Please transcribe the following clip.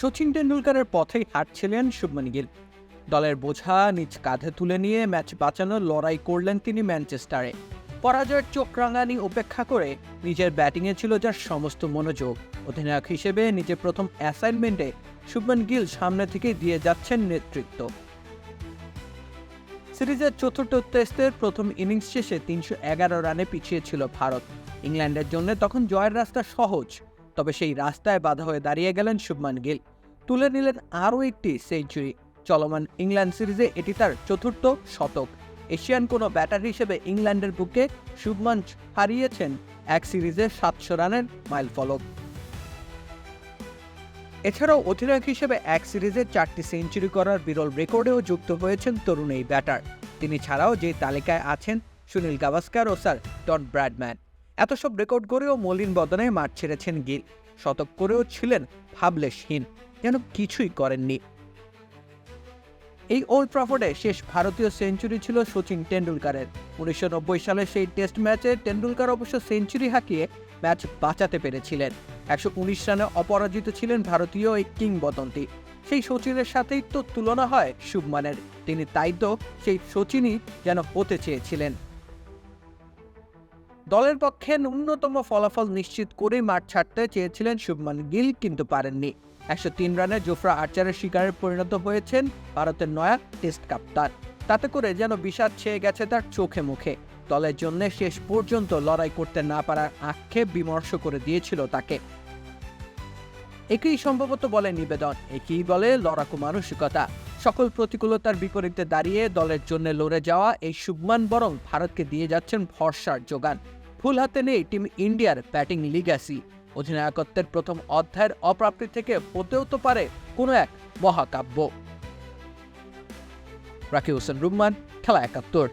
সচিন টেন্ডুলকারের পথেই হাঁটছিলেন শুভমন গিল। দলের বোঝা নিজ কাঁধে তুলে নিয়ে ম্যাচ বাঁচানোর লড়াই করলেন তিনি ম্যানচেস্টারে। পরাজয়ের চোখ রাঙানি উপেক্ষা করে নিজের ব্যাটিংয়ে ছিল যার সমস্ত মনোযোগ। অধিনায়ক হিসেবে নিজের প্রথম অ্যাসাইনমেন্টে শুভমন গিল সামনে থেকে দিয়ে যাচ্ছেন নেতৃত্ব। সিরিজের চতুর্থ টেস্টের প্রথম ইনিংস শেষে তিনশো এগারো রানে পিছিয়ে ছিল ভারত। ইংল্যান্ডের জন্য তখন জয়ের রাস্তা সহজ। তবে সেই রাস্তায় বাধা হয়ে দাঁড়িয়ে গেলেন শুভমান গিল। তুলে নিলেন আরও একটি সেঞ্চুরি। চলমান ইংল্যান্ড সিরিজে এটি তার চতুর্থ শতক। এশিয়ান কোনো ব্যাটার হিসেবে ইংল্যান্ডের বুকে শুভমান হারিয়েছেন এক সিরিজে সাতশো রানের মাইল ফলক। এছাড়াও অধিনায়ক হিসেবে এক সিরিজে চারটি সেঞ্চুরি করার বিরল রেকর্ডেও যুক্ত হয়েছেন তরুণ এই ব্যাটার। তিনি ছাড়াও যে তালিকায় আছেন সুনীল গাভাস্কার ও স্যার ডন ব্র্যাডম্যান। এত সব রেকর্ড করেও মলিন বদনে মাঠ ছেড়েছেন গিল। শতক করেও ছিলেন ভাবলেশহীন যেন কিছুই করেননি। এই ওল্ড ট্রাফোর্ডে শেষ ভারতীয় সেঞ্চুরি ছিল সচিন টেন্ডুলকারের উনিশশো নব্বই সালে সেই টেস্ট ম্যাচে টেন্ডুলকার অবশ্য সেঞ্চুরি হাঁকিয়ে ম্যাচ বাঁচাতে পেরেছিলেন। একশো উনিশ রানে অপরাজিত ছিলেন ভারতীয় এই কিংবদন্তি। সেই সচিনের সাথেই তো তুলনা হয় শুভমানের। তিনি তাই তো সেই সচিনই যেন হতে চেয়েছিলেন। দলের পক্ষে ন্যূনতম ফলাফল নিশ্চিত করে মাঠ ছাড়তে চেয়েছিলেন শুভমান গিল, কিন্তু পারেননি। একশো তিন রানে জোফরা আর্চারের শিকারে পরিণত হয়েছেন ভারতের নয়া টেস্ট কাপ্তান। তাতে করে যেন বিষাদ ছেয়ে গেছে তার চোখে মুখে। দলের জন্য শেষ পর্যন্ত লড়াই করতে না পারার আক্ষেপ বিমর্ষ করে দিয়েছিল তাকে। একই সম্ভবত বলে নিবেদন, একই বলে লড়াকু মানসিকতা। সকল প্রতিকূলতার বিপরীতে দাঁড়িয়ে দলের জন্য লড়ে যাওয়া এই শুভমান বরং ভারতকে দিয়ে যাচ্ছেন ভরসার যোগান। ফুল হাতে নেই টিম ইন্ডিয়ার ব্যাটিং লিগ্যাসি অধিনায়কত্বের প্রথম অধ্যায়ের অপ্রাপ্তি থেকে হতেও তো পারে কোনো এক মহাকাব্য। রাকি হোসেন রুম্মান খেলা একাত্তর।